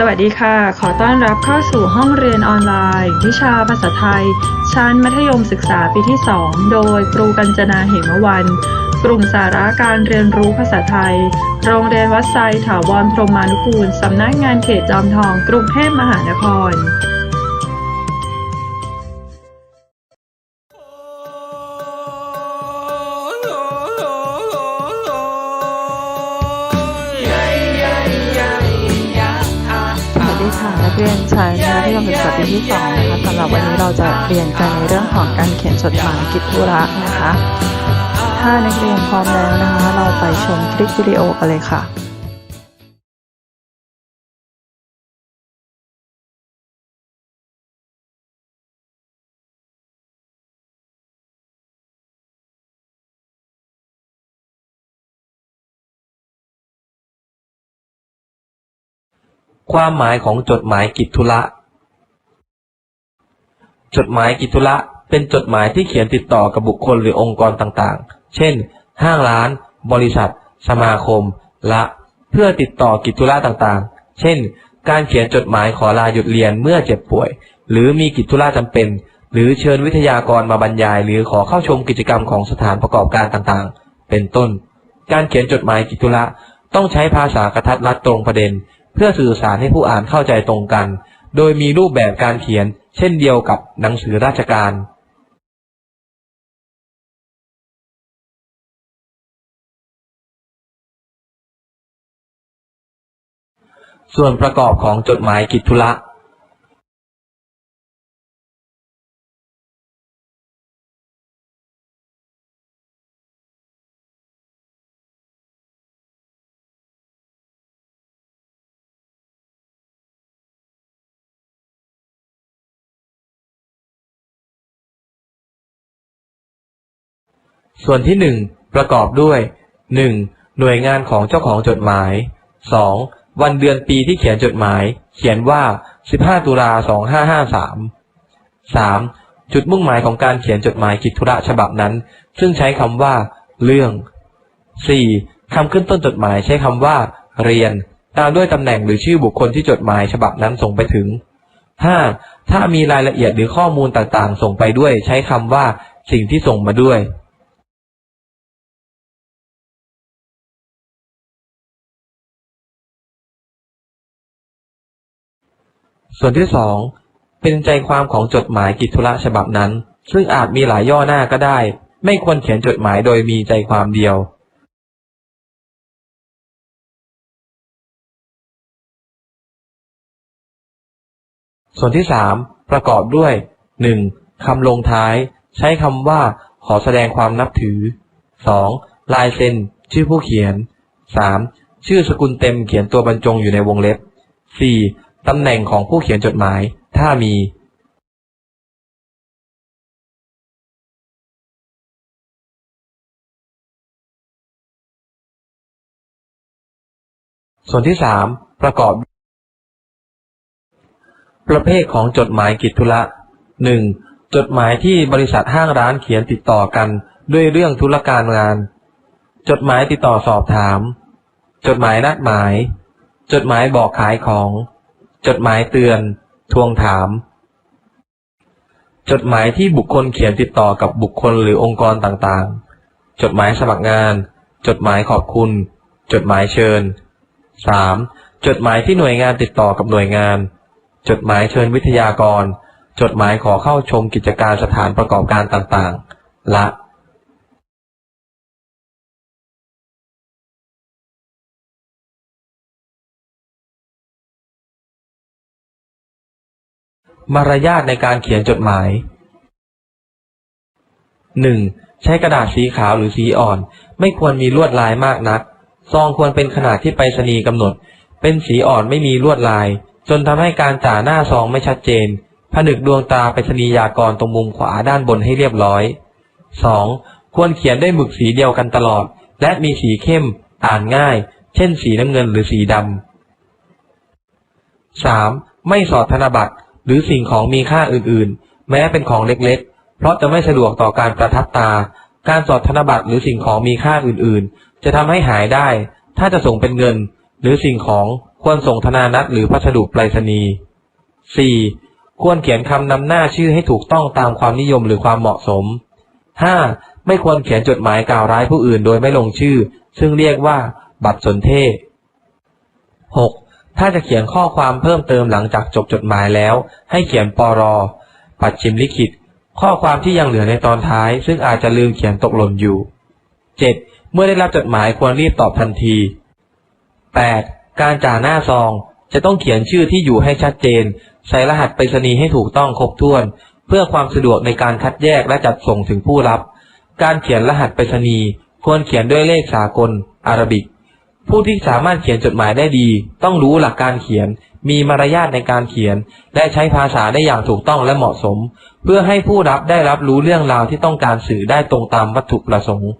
สวัสดีค่ะ ขอต้อนรับเข้าสู่ห้องเรียนออนไลน์ วิชาภาษาไทย ชั้นมัธยมศึกษาปีที่ 2 โดยครูกัญจนาเหมวัน กลุ่มสาระการเรียนรู้ภาษาไทย โรงเรียนวัดไซถาวรพรหมานุกูล สำนักงานเขตจอมทอง กรุงเทพมหานคร เรียนชั้นมัธยมศึกษาปีที่สองนะคะสำหรับวันนี้เราจะเรียนกันในเรื่องของการเขียนจดหมายกิจธุระนะคะ ถ้านักเรียนพร้อมแล้วนะคะ เราไปชมคลิปวิดีโอกันเลยค่ะ ความหมายของจดหมายกิจธุระ จดหมายกิจธุระเป็นจดหมายที่เขียนติดต่อกับบุคคลหรือองค์กรต่างๆ เช่น ห้างร้าน บริษัท สมาคม ละ เพื่อติดต่อกิจธุระต่างๆ เช่น การเขียนจดหมายขอลาหยุดเรียนเมื่อเจ็บป่วย หรือมีกิจธุระจำเป็น หรือเชิญวิทยากรมาบรรยาย หรือขอเข้าชมกิจกรรมของสถานประกอบการต่างๆ เป็นต้น การเขียนจดหมายกิจธุระต้องใช้ภาษากระทัดรัดตรงประเด็น พื่อสื่อสารให้ผู้อ่านเข้าใจตรงกัน โดยมีรูปแบบการเขียน เช่นเดียวกับหนังสือราชการ ส่วนประกอบของจดหมายกิจธุระ ส่วนที่หนึ่งประกอบด้วยหนึ่งหน่วยงานของเจ้าของจดหมายสองวันเดือนปีที่เขียนจดหมาย เขียนว่า 15 ตุลา 2553สามจุดมุ่งหมายของการเขียนจดหมายกิจธุระฉบับนั้น ซึ่งใช้คำว่า เรื่องสี่คำขึ้นต้นจดหมายใช้คำว่า เรียน ตามด้วยตำแหน่งหรือชื่อบุคคลที่จดหมายฉบับนั้นส่งไปถึงห้าถ้ามีรายละเอียดหรือข้อมูลต่างๆ ส่งไปด้วย ใช้คำว่า สิ่งที่ส่งมาด้วย ส่วนที่สองเป็นใจความของจดหมายกิจธุระฉบับนั้น ซึ่งอาจมีหลายย่อหน้าก็ได้ ไม่ควรเขียนจดหมายโดยมีใจความเดียว ส่วนที่สามประกอบด้วยหนึ่งคำลงท้าย ใช้คำว่าขอแสดงความนับถือสองลายเซ็น ชื่อผู้เขียนสามชื่อสกุลเต็มเขียนตัวบรรจงอยู่ในวงเล็บสี่ ตำแหน่งของผู้เขียนจดหมาย ถ้ามีส่วนที่สามประกอบ ประเภทของจดหมายกิจธุระหนึ่งจดหมายที่บริษัทห้างร้านเขียนติดต่อกันด้วยเรื่องธุรการงาน จดหมายติดต่อสอบถาม จดหมายนัดหมาย จดหมายบอกขายของ จดหมายเตือน ทวงถาม จดหมายที่บุคคลเขียนติดต่อกับบุคคลหรือองค์กรต่างๆ จดหมายสมัครงาน จดหมายขอบคุณ จดหมายเชิญ 3. จดหมายที่หน่วยงานติดต่อกับหน่วยงาน จดหมายเชิญวิทยากร จดหมายขอเข้าชมกิจการสถานประกอบการต่างๆ ละ มารยาทในการเขียนจดหมาย 1. ใช้กระดาษสีขาวหรือสีอ่อน ไม่ควรมีลวดลายมากนัก ซองควรเป็นขนาดที่ไปรษณีย์กำหนด เป็นสีอ่อนไม่มีลวดลาย จนทำให้การจ่าหน้าซองไม่ชัดเจน ผนึกดวงตาไปรษณียากรตรงมุมขวาด้านบนให้เรียบร้อย 2. ควรเขียนด้วยหมึกสีเดียวกันตลอด และมีสีเข้ม อ่านง่าย เช่น สีน้ำเงินหรือสีดำ 3. ไม่สอดธนบัตร หรือสิ่งของมีค่าอื่นๆ แม้เป็นของเล็กๆ เพราะจะไม่สะดวกต่อการประทับตา การสอดธนบัตรหรือสิ่งของมีค่าอื่นๆ จะทำให้หายได้ ถ้าจะส่งเป็นเงิน หรือสิ่งของควรส่งธนานัตหรือพัสดุไปรษณีย์ 4. ควรเขียนคำนำหน้าชื่อให้ถูกต้องตามความนิยมหรือความเหมาะสม 5. ไม่ควรเขียนจดหมายกล่าวร้ายผู้อื่นโดยไม่ลงชื่อ ซึ่งเรียกว่าบัตรสนเทศ 6. ถ้าจะเขียนข้อความเพิ่มเติมหลังจากจบจดหมายแล้ว ให้เขียนปรปัดชิมลิขิต ข้อความที่ยังเหลือในตอนท้าย ซึ่งอาจจะลืมเขียนตกหล่นอยู่ 7. เมื่อได้รับจดหมายควรรีบตอบทันที 8. การจ่าหน้าซอง จะต้องเขียนชื่อที่อยู่ให้ชัดเจน ใส่รหัสไปรษณีย์ให้ถูกต้องครบถ้วน เพื่อความสะดวกในการคัดแยกและจัดส่งถึงผู้รับ การเขียนรหัสไปรษณีย์ควรเขียนด้วยเลขสากล อารบิก ผู้ที่สามารถเขียนจดหมายได้ดี ต้องรู้หลักการเขียน มีมารยาทในการเขียน และใช้ภาษาได้อย่างถูกต้องและเหมาะสม เพื่อให้ผู้รับได้รับรู้เรื่องราวที่ต้องการสื่อได้ตรงตามวัตถุประสงค์